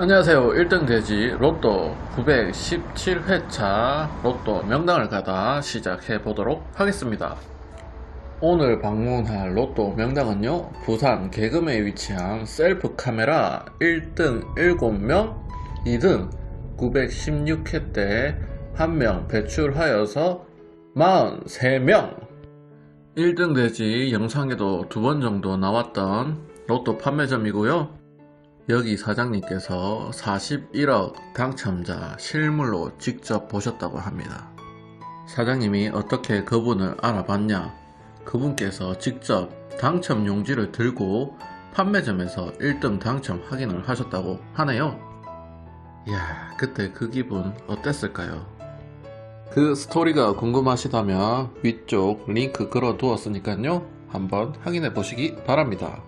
안녕하세요. 1등 돼지 로또 917회차 로또 명당을 가다 시작해 보도록 하겠습니다. 오늘 방문할 로또 명당은요, 부산 개금에 위치한 셀프 카메라 1등 7명, 2등 916회 때 1명 배출하여서 43명. 1등 돼지 영상에도 두 번 정도 나왔던 로또 판매점이고요. 여기 사장님께서 41억 당첨자 실물로 직접 보셨다고 합니다. 사장님이 어떻게 그분을 알아봤냐? 그분께서 직접 당첨 용지를 들고 판매점에서 1등 당첨 확인을 하셨다고 하네요. 이야, 그때 그 기분 어땠을까요? 그 스토리가 궁금하시다면 위쪽 링크 걸어 두었으니까요. 한번 확인해 보시기 바랍니다.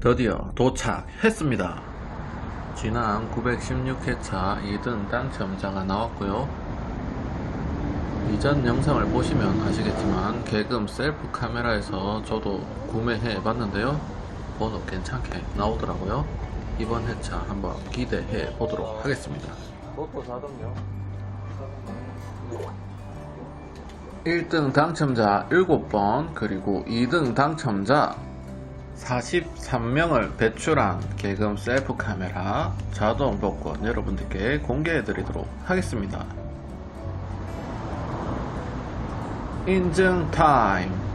드디어 도착했습니다. 지난 916회차 2등 당첨자가 나왔고요. 이전 영상을 보시면 아시겠지만 개금 셀프 카메라에서 저도 구매해 봤는데요. 번호 괜찮게 나오더라고요. 이번 회차 한번 기대해 보도록 하겠습니다. 로또 4등요. 1등 당첨자 7번 그리고 2등 당첨자 43명을 배출한 개금 셀프 카메라 자동 복권 여러분들께 공개해 드리도록 하겠습니다. 인증 타임.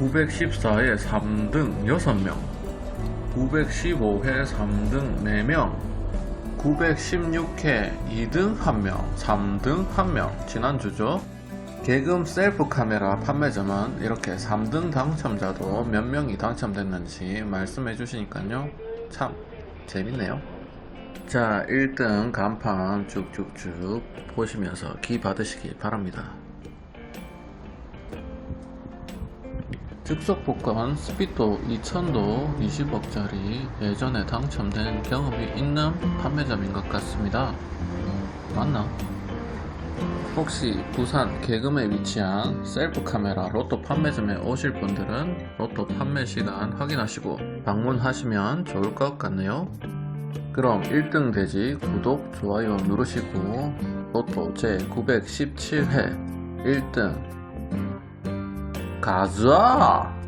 (914회 3등 6명) (915회 3등 4명) (916회 2등 1명) (3등 1명) 지난주죠? 개금 셀프 카메라 판매점은 이렇게 3등 당첨자도 몇 명이 당첨됐는지 말씀해 주시니까요. 참 재밌네요. 자 1등 간판 쭉쭉쭉 보시면서 기 받으시기 바랍니다 즉석 복권 스피도 2000도 20억짜리 예전에 당첨된 경험이 있는 판매점인 것 같습니다. 맞나? 혹시 부산 개금에 위치한 셀프 카메라 로또 판매점에 오실 분들은 로또 판매 시간 확인하시고 방문하시면 좋을 것 같네요. 그럼 1등 돼지 구독, 좋아요 누르시고 로또 제 917회 1등 가자!